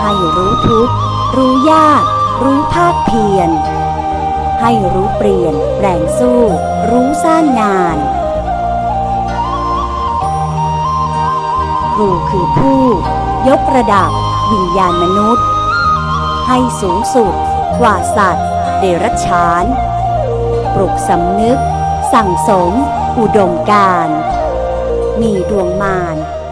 ให้รู้ทุกข์ รู้ยาก รู้ภาคเพียร ให้รู้เปลี่ยน แปลงสู้ รู้สร้างงาน ครูคือผู้ ยกระดับ วิญญาณมนุษย์ ให้สูงสุด กว่าสัตว์ เดรัจฉาน ปลุกสำนึก สั่งสม อุดมการ มีดวงมา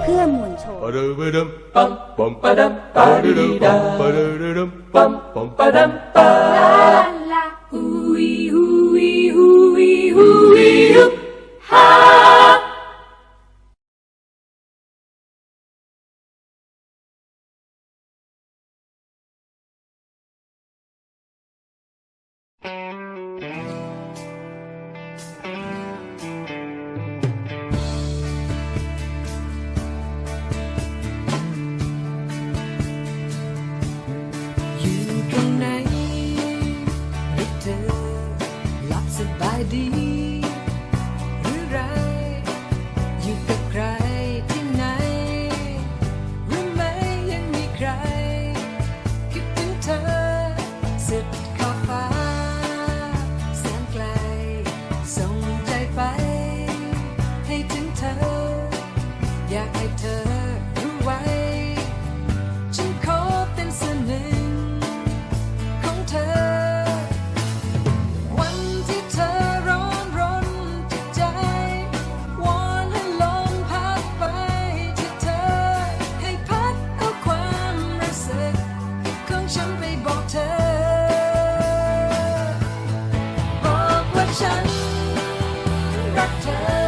흐아몬 소 빠르르름 빰 빰빠담 빠르르다 빠르르름 빰 빰빠담 빠랄라 우이 우이 우이 우이 흡하 ดีหรือไร อยู่กับใครที่ไหนหรือไม่ยังมีใคร คิดถึงเธอสุดขอบฟ้าแสนไกล ส่งใจไป ให้ถึงเธอ อยากให้เธอรู้ไว้ รั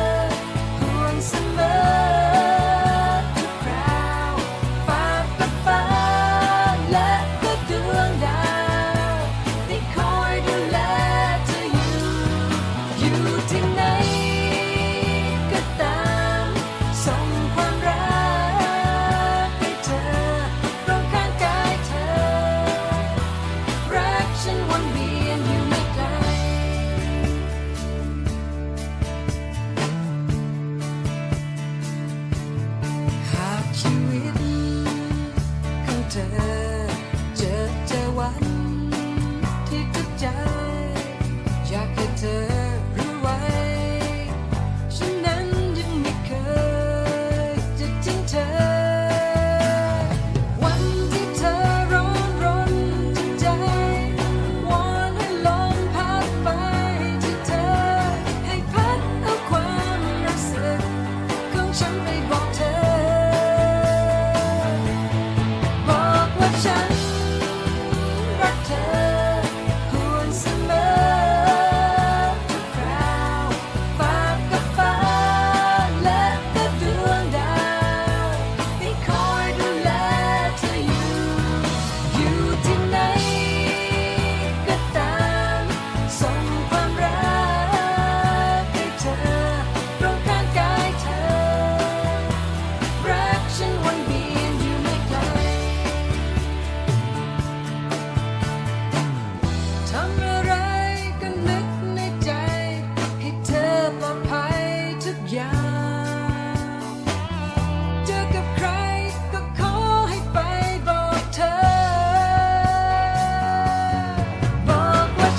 หา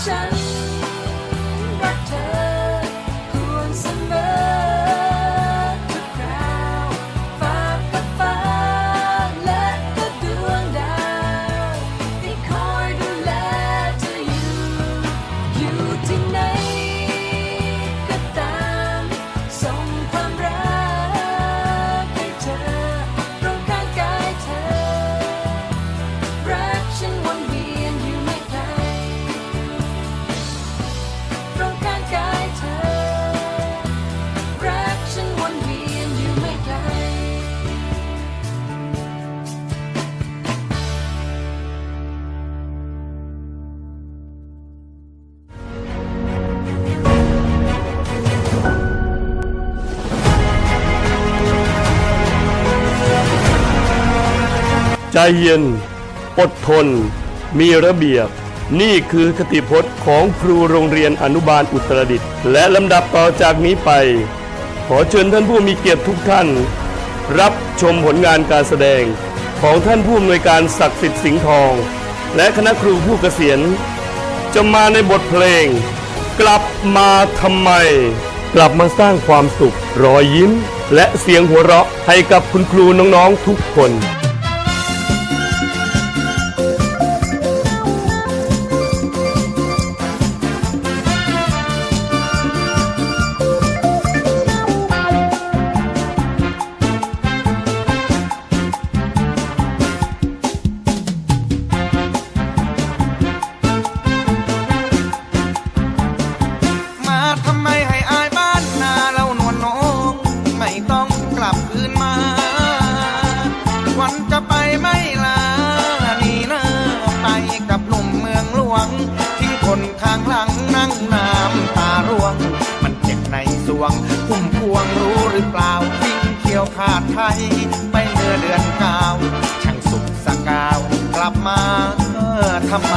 山 เย็น อดทน มีระเบียบ นี่คือคติพจน์ของครูโรงเรียนอนุบาลอุตรดิตถ์และลำดับต่อจากนี้ไป ขอเชิญท่านผู้มีเกียรติทุกท่าน รับชมผลงานการแสดงของท่านผู้อำนวยการศักดิ์สิทธิ์สิงห์ทอง และคณะครูผู้เกษียณ จะมาในบทเพลง กลับมาทำไม กลับมาสร้างความสุขรอยยิ้ม และเสียงหัวเราะให้กับคุณครูน้องๆทุกคน ไปไม่ลานี่นะไปกับหนุ่มเมืองหลวง ทิ้งคนข้างหลังนั่งน้ำตาร่วง มันเจ็บในสวงพุ่มพวงรู้หรือเปล่าทิ้งเขียวขาดไทย ไปเมื่อเดือนเก้าช่างสุขสกาว กลับมาเออทำไม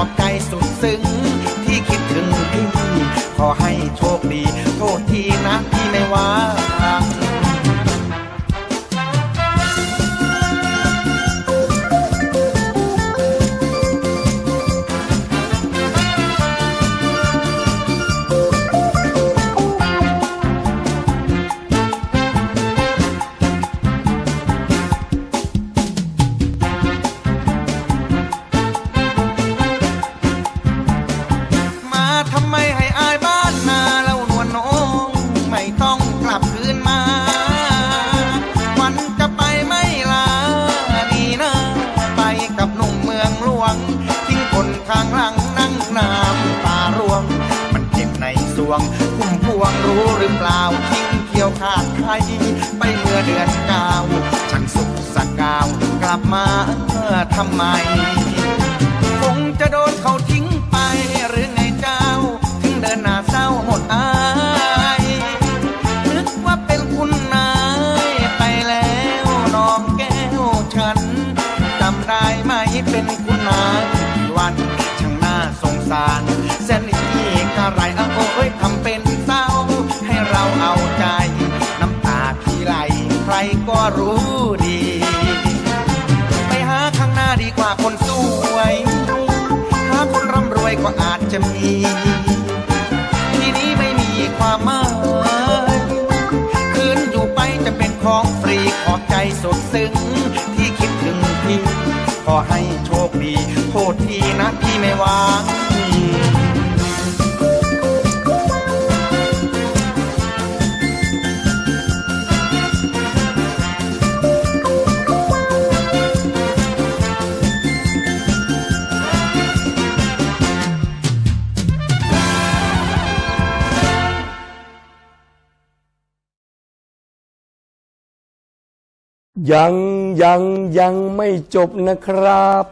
ฟ วงพุ่มพวงรู้หรือเปล่าทิ้งเกี่ยวขาดใครไปเมื่อเดือนเก้าช่างสุขสกาวกลับมาเมื่อทำไม รก็รู้ดี ไปหาข้างหน้าดีกว่าคนสวย หาคนร่ำรวยก็อาจจะมี ที่นี้ไม่มีความหมายคืนอยู่ไปจะเป็นของฟรีขอบใจสดซึ้ง ที่คิดถึงพี่ ขอให้โชคดีโทษทีนะที่ไม่วาง ยังยังยังไม่จบนะครับ